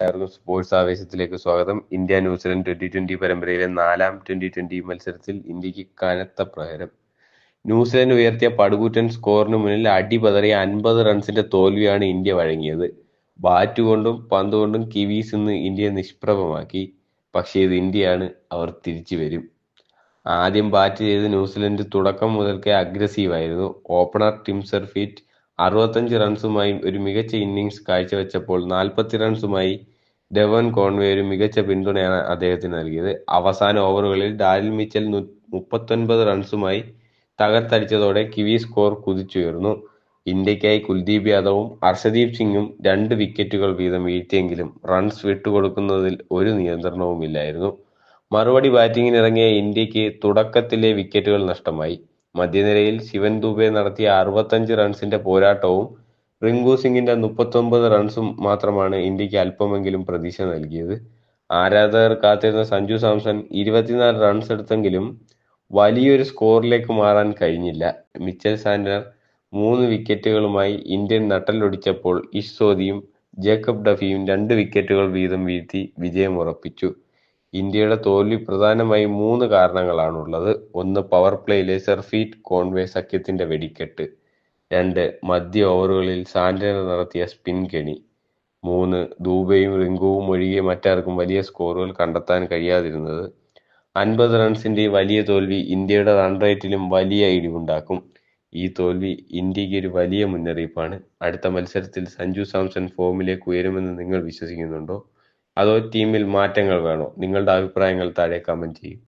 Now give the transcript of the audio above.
എല്ലാവർക്കും സ്പോർട്സ് ആവേശത്തിലേക്ക് സ്വാഗതം. India New Zealand twenty twenty പരമ്പരയിലെ നാലാം ട്വന്റി ട്വന്റി മത്സരത്തിൽ ഇന്ത്യയ്ക്ക് കനത്ത പ്രഹരം. ന്യൂസിലൻഡ് ഉയർത്തിയ പടുകൂറ്റൻ സ്കോറിന് മുന്നിൽ അടിപതറിയ അൻപത് റൺസിന്റെ തോൽവിയാണ് ഇന്ത്യ വഴങ്ങിയത്. ബാറ്റ് കൊണ്ടും പന്ത് കൊണ്ടും കിവീസ് ഇന്ന് ഇന്ത്യയെ നിഷ്പ്രഭമാക്കി. പക്ഷേ ഇത് ഇന്ത്യയാണ് അവർ തിരിച്ചു വരും. ആദ്യം ബാറ്റ് ചെയ്ത് ന്യൂസിലൻഡ് തുടക്കം മുതൽക്കേ അഗ്രസീവായിരുന്നു ഓപ്പണർ ടിം സർഫീറ്റ് അറുപത്തഞ്ച് റൺസുമായി ഒരു മികച്ച ഇന്നിംഗ്സ് കാഴ്ചവെച്ചപ്പോൾ നാൽപ്പത്തി റൺസുമായി ഡെവൻ കോൺവേ ഒരു മികച്ച പിന്തുണയാണ് അദ്ദേഹത്തിന് നൽകിയത്. അവസാന ഓവറുകളിൽ ഡാരിൽ മിച്ചൽ മുപ്പത്തൊൻപത് റൺസുമായി തകർത്തടിച്ചതോടെ കിവി സ്കോർ കുതിച്ചുയർന്നു. ഇന്ത്യക്കായി കുൽദീപ് യാദവും അർഷദീപ് സിംഗും രണ്ട് വിക്കറ്റുകൾ വീതം വീഴ്ത്തിയെങ്കിലും റൺസ് വിട്ടുകൊടുക്കുന്നതിൽ ഒരു നിയന്ത്രണവുമില്ലായിരുന്നു. മറുപടി ബാറ്റിംഗിനിറങ്ങിയ ഇന്ത്യയ്ക്ക് തുടക്കത്തിലെ വിക്കറ്റുകൾ നഷ്ടമായി. മധ്യനിരയിൽ ശിവൻ ദുബെ നടത്തിയ അറുപത്തഞ്ച് റൺസിന്റെ പോരാട്ടവും റിങ്കു സിംഗിന്റെ മുപ്പത്തൊമ്പത് റൺസും മാത്രമാണ് ഇന്ത്യയ്ക്ക് അല്പമെങ്കിലും പ്രതീക്ഷ നൽകിയത്. ആരാധകർ കാത്തിരുന്ന സഞ്ജു സാംസൺ ഇരുപത്തിനാല് റൺസ് എടുത്തെങ്കിലും വലിയൊരു സ്കോറിലേക്ക് മാറാൻ കഴിഞ്ഞില്ല. മിച്ചൽ സാൻഡർ മൂന്ന് വിക്കറ്റുകളുമായി ഇന്ത്യൻ നട്ടലൊടിച്ചപ്പോൾ ഇഷ്സോദിയും ജേക്കബ് ഡഫിയും രണ്ട് വിക്കറ്റുകൾ വീതം വീഴ്ത്തി വിജയമുറപ്പിച്ചു ഇന്ത്യയുടെ തോൽവി പ്രധാനമായും മൂന്ന് കാരണങ്ങളാണുള്ളത്. ഒന്ന് പവർ പ്ലേയിലെ സെർഫീറ്റ് കോൺവേ സഖ്യത്തിന്റെ വെടിക്കെട്ട്. രണ്ട് മധ്യ ഓവറുകളിൽ സാന്റനർ നടത്തിയ സ്പിൻ കെണി. മൂന്ന് ദൂബയും റിങ്കുവും ഒഴികെ മറ്റാർക്കും വലിയ സ്കോറുകൾ കണ്ടെത്താൻ കഴിയാതിരുന്നത്. അൻപത് റൺസിന്റെ വലിയ തോൽവി ഇന്ത്യയുടെ റൺ റേറ്റിലും വലിയ ഇടിവുണ്ടാക്കും. ഈ തോൽവി ഇന്ത്യയ്ക്ക് ഒരു വലിയ മുന്നറിയിപ്പാണ്. അടുത്ത മത്സരത്തിൽ സഞ്ജു സാംസൺ ഫോമിലേക്ക് ഉയരുമെന്ന് നിങ്ങൾ വിശ്വസിക്കുന്നുണ്ടോ? അതോ ടീമിൽ മാറ്റങ്ങൾ വേണോ? നിങ്ങളുടെ അഭിപ്രായങ്ങൾ താഴെ കമന്റ് ചെയ്യും.